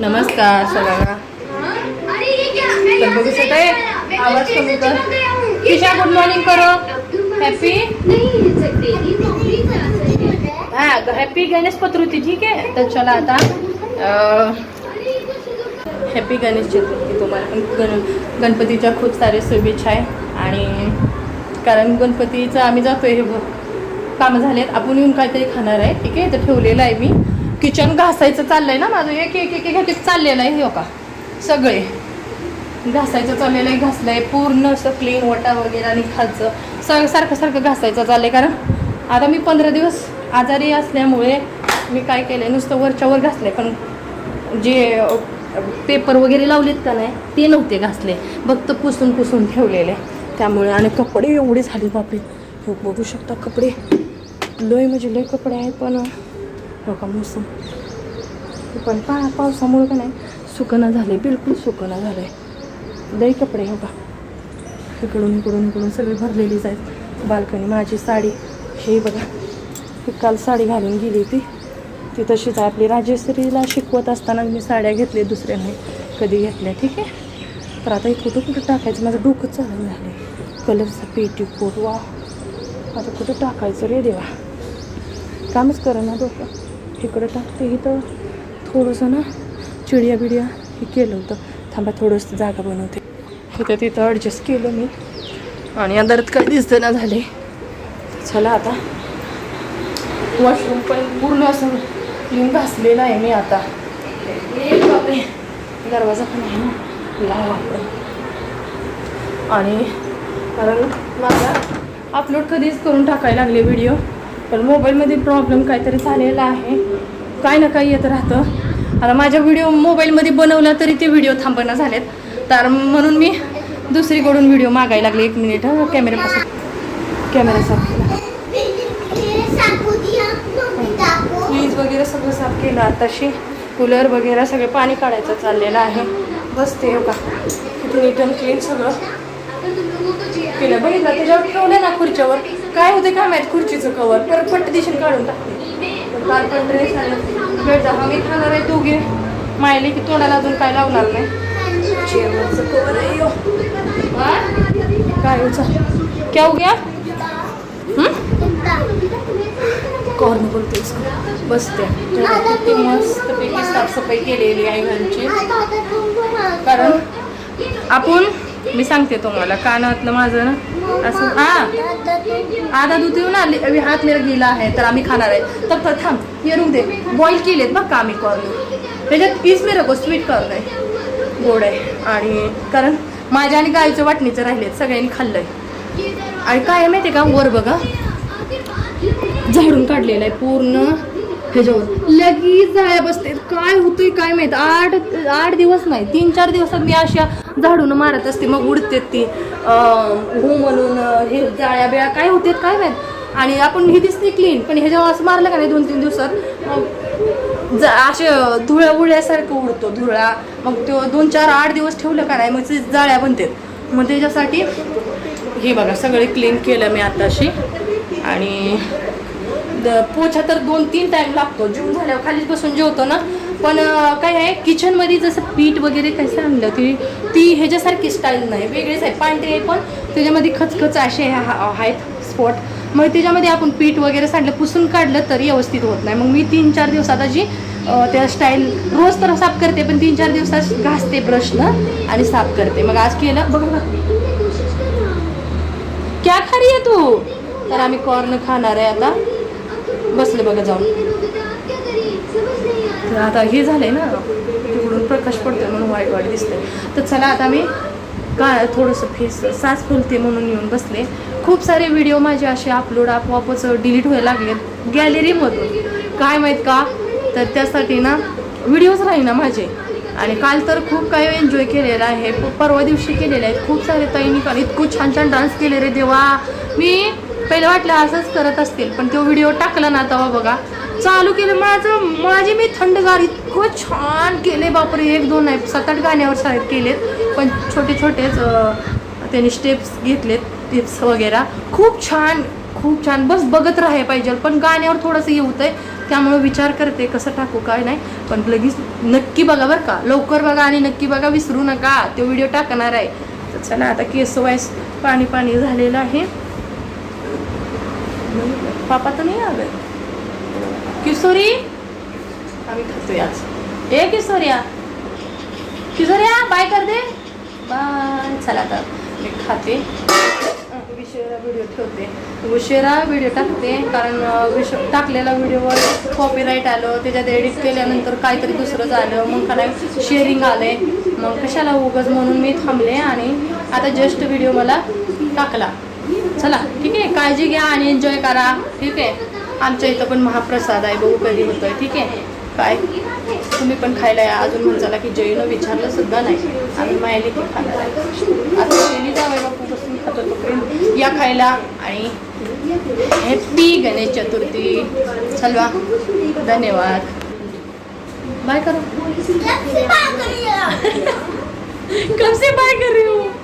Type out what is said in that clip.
नमस्कार सगळ्यांना तर बघू शकताय आवाज कमी कर. किशा गुड मॉर्निंग करो. हॅपी हा हॅपी गणेश पत्रुती ठीक आहे? तर चला आता हॅपी गणेश चतुर्थी तुम्हाला. पण गण गणपतीच्या खूप सारे शुभेच्छा आहे. आणि कारण गणपतीचं आम्ही जातोय हे बघ. कामं झालेत. आपण येऊन काहीतरी खाणार आहे ठीक आहे? तर ठेवलेलं आहे मी. किचन घासायचं चाललंय ना माझं. एक एक एक एक चाललेलं आहे हो का? सगळे. घासायचं चाललेलं आहे घासलं आहे पूर्ण असं क्लीन वटा वगैरे आणि खालचं. सगळं सारखं सारखं घासायचं चाललंय कारण आता मी पंधरा दिवस आजारी असल्यामुळे मी काय केलं आहे नुसतं वरच्यावर घासलं पण जे पेपर वगैरे लावलेत का नाही ते नव्हते घासले. फक्त पुसून पुसून ठेवलेले. त्यामुळे आणि कपडे एवढे झाले बापरे. बघू शकता कपडे. लय म्हणजे लय कपडे आहेत पण हो का मोसम पण पा पावसामुळे का नाही सुकणं आहे बिलकुल सुकणं झालं आहे दही कपडे हो का इकडून इकडून इकडून सगळे भरलेलीच आहेत. बाल्कनी माझी साडी. हे बघा ही काल साडी घालून गेली ती ती तशीच आहे. आपली राजेश्वरीला शिकवत असताना मी साड्या घेतल्या दुसऱ्याने कधी घेतल्या ठीक आहे? तर आता हे कुठं कुठं टाकायचं? माझं डोकं चालू झालं कलरचा पेटी कोट वा आता कुठं टाकायचं रे देवा? कामच करा ना डोकं. इकडं टाकते इथं थोडंसं ना चिडिया बिडिया हे केलं होतं. थांबा थोडंसं जागा बनवते. इथं तिथं ॲडजस्ट केलं मी. आणि अंधारात काही दिसतं ना झाले. चला आता. वॉशरूम पण पूर्ण असं क्लीन घासलेलं आहे मी आता. बापरे. दरवाजा पण आहे ना. लावा आपण आणि कारण माझा अपलोड कधीच करून टाकायला लागले व्हिडिओ पण मोबाईलमध्ये प्रॉब्लेम काहीतरी झालेला आहे. काय ना काही येत राहतं. आता माझ्या व्हिडिओ मोबाईलमध्ये बनवला तरी ते व्हिडिओ थांबणं झालेत. तर म्हणून मी दुसरीकडून व्हिडिओ मागायला लागले एक मिनिट हं कॅमेऱ्यापासून कॅमेरा साफ केला. फ्रीज वगैरे सगळं साफ केलं. आताशी कूलर वगैरे सगळं पाणी काढायचं चाललेलं आहे. बसते हो का? तिथून रिटर्न क्लीन सगळं. केलं. बघितलं त्याच्यावर ठेवलं ना खुर्च्यावर. काय होते काय माहीत खुर्चीचं कवर परत पट्ट दिशेने काढून टाकते. काल पण ड्रेस आम्ही खाणार आहे दोघे. मायले की तोंडाला अजून काय लावणार नाही. कवर आहे. हा? काय क्या हो गया? कॉर्न बोलतेस बसते. किती मस्तपैकी साफसफाई केलेली आहे घरची कारण आपण मी सांगते तुम्हाला कानातलं माझं ना असं हा. आधा दूध येऊन आले हात मेरा गेला आहे तर आम्ही खाणार आहे. तर थांब येऊ दे. बॉईल केलेत बघ का आम्ही कॉर्न. त्याच्यात पीस मी को स्वीट कॉर्न आहे. गोड आहे. आणि कारण माझ्या आणि गाईच्या वाटणीचं राहिलेत सगळ्यांनी खाल्लं आहे आणि काय आहे माहिती आहे का वर बघा. झाडून काढलेलं आहे पूर्ण. ह्याच्यावर लगेच जाळ्या बसते काय होतंय काय माहीत. आठ आठ दिवस नाही तीन चार दिवसात मी अशा झाडून मारत असते. मग उडते ती हो म्हणून हे जाळ्या बिळ्या काय होते काय माहीत. आणि आपण हे दिसते क्लीन पण ह्याच्यावर असं मारलं का नाही दोन तीन दिवसात मग ज असे धुळ्या उडल्यासारखं उडतो धुळा. मग तो दोन चार आठ दिवस ठेवलं का नाही मग ते जाळ्या बनतात. मग त्याच्यासाठी हे बघा सगळे क्लीन केलं मी आताशी. आणि पोछा तर दोन तीन टाइम लागतो. जेवण झाल्यावर खालीच बसून जेवतो ना. पण काय आहे किचनमध्ये जसं पीठ वगैरे कसं आणलं ती ती ह्याच्यासारखी स्टाईल नाही. वेगळीच आहे. पांढरी आहे पण त्याच्यामध्ये खचखच असे हा- आहेत स्पॉट मग त्याच्यामध्ये आपण पीठ वगैरे सांडलं पुसून काढलं तरी व्यवस्थित होत नाही. मग मी तीन चार दिवसात अशी त्या स्टाईल रोज तर साफ करते पण तीन चार दिवसात घासते ब्रशनं आणि साफ करते. मग आज केलं बघ बघ क्या खा रही है तू? तर आम्ही कॉर्न खाणार आहे आता. बसले बघा जाऊन. तर आता हे झालंय ना तिकडून प्रकाश पडतोय म्हणून वाईट वाईट दिसतंय. तर चला आता मी का थोडंसं फेस सास फुलते म्हणून येऊन बसले. खूप सारे व्हिडिओ माझे असे अपलोड आपोआपच डिलीट व्हायला लागले. गॅलरीमधून काय माहीत का? तर त्यासाठी ना व्हिडिओज राहीना माझे. आणि काल तर खूप काही एन्जॉय केलेला आहे. परवा दिवशी केलेले आहेत. खूप सारे ताईंनी काल इतकं छान छान डान्स केले रे देवा. मी पहिलं वाटलं असंच करत असतील पण तो व्हिडिओ टाकला ना तेव्हा बघा. चालू केलं माझं माझे मी थंडगार इतकं छान केले बापरे एक दोन नाही सात आठ गाण्यावर साहेब केलेत पण छोटे छोटेच त्यांनी स्टेप्स घेतलेत टिप्स वगैरे. खूप छान खूप छान. बस बघत राहाय पाहिजे पण गाण्यावर थोडंसं येऊत आहे त्यामुळे विचार करते कसं टाकू काय नाही पण लगेच नक्की बघा बरं का. लवकर बघा आणि नक्की बघा विसरू नका. तो व्हिडिओ टाकणार आहे. तर चला आता केस वाईस पाणी पाणी झालेलं आहे. पापा तर नाही आलं. किशोरी? आम्ही खातोय आज ए किशोर्या किशोर्या बाय कर दे. बाय चला आता मी खाते. विषयाला व्हिडिओ ठेवते. उशिरा व्हिडिओ टाकते कारण विष टाकलेला व्हिडिओवर कॉपीराईट आलं त्याच्यात एडिट केल्यानंतर काहीतरी दुसरं झालं मग काय शेअरिंग आलंय. मग कशाला उगच म्हणून मी थांबले आणि आता जस्ट व्हिडिओ मला टाकला. चला ठीक आहे काळजी घ्या आणि एन्जॉय करा ठीक आहे. आमच्या इथं पण महाप्रसाद आहे बघू कधी होतोय ठीक आहे. काय? तुम्ही पण खायला या. अजून म्हणसाला की जयनं विचारलं सुद्धा नाही. आम्ही मायली पण खाणार आता गेली जावं बापू बसून खातो तोपर्यंत या खायला आणि हॅपी गणेश चतुर्थी. चलवा. धन्यवाद. बाय करो. कब से बाय कर रही हो?